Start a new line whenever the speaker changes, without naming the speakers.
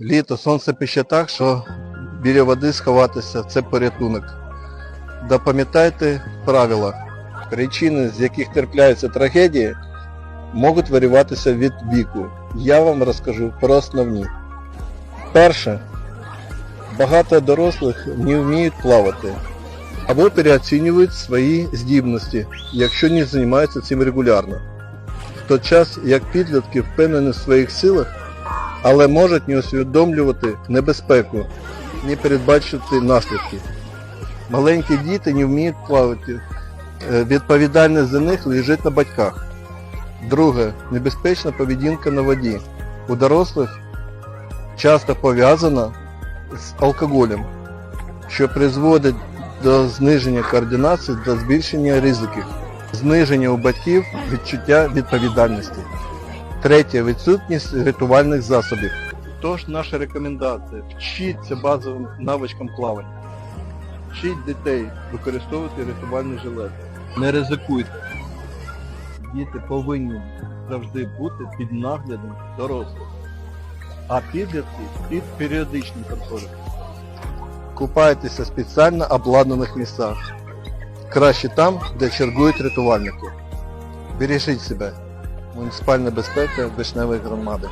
Літо, сонце піще так, що біля води сховатися це порятунок. Запам'ятайте правила. Причини, з яких терпляються трагедії, можуть варюватися від віку. Я вам розкажу про основні. Перше. Багато дорослих не вміють плавати або переоцінюють свої здібності, якщо не займаються цим регулярно. В той час, як підлітки впевнені в своїх силах, але можуть не усвідомлювати небезпеку, не передбачити наслідки. Маленькі діти не вміють плавати. Е, Відповідальність за них лежить на батьках. Друге, небезпечна поведінка на воді. У дорослих часто пов'язана з алкоголем, що призводить до зниження координації та збільшення ризиків, зниження у батьків відчуття відповідальності. Третє відсутність рятувальних засобів. Тож наша рекомендація вчіться базовим навичкам плавання. Вчіть дітей використовувати рятувальні жилети. Не ризикуйте. Діти повинні завжди бути під наглядом дорослих, а підлітки під періодичним контролем. Купайтеся в спеціально обладнаних місцях. Краще там, де чергують рятувальники. Бережіть себе. Муніципальна безпека Вишневої громади.